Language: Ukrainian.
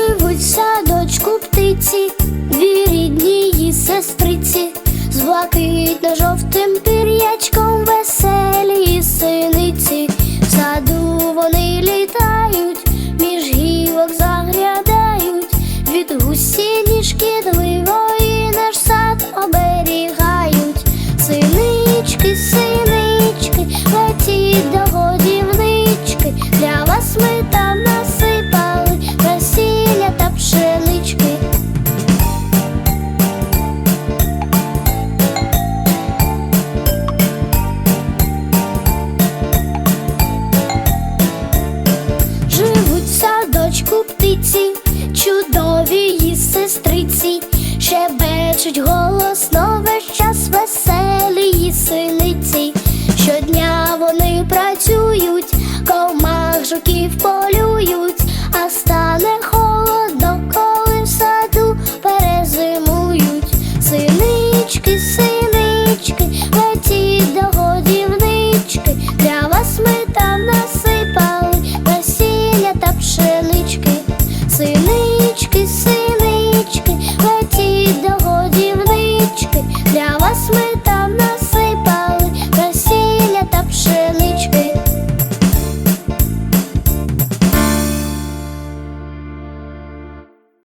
живуть в садочку птиці, дві рідні сестриці, з блакитно жовтим пір'ячком веселі. Сестриці, щебечуть голосно весь час веселі вони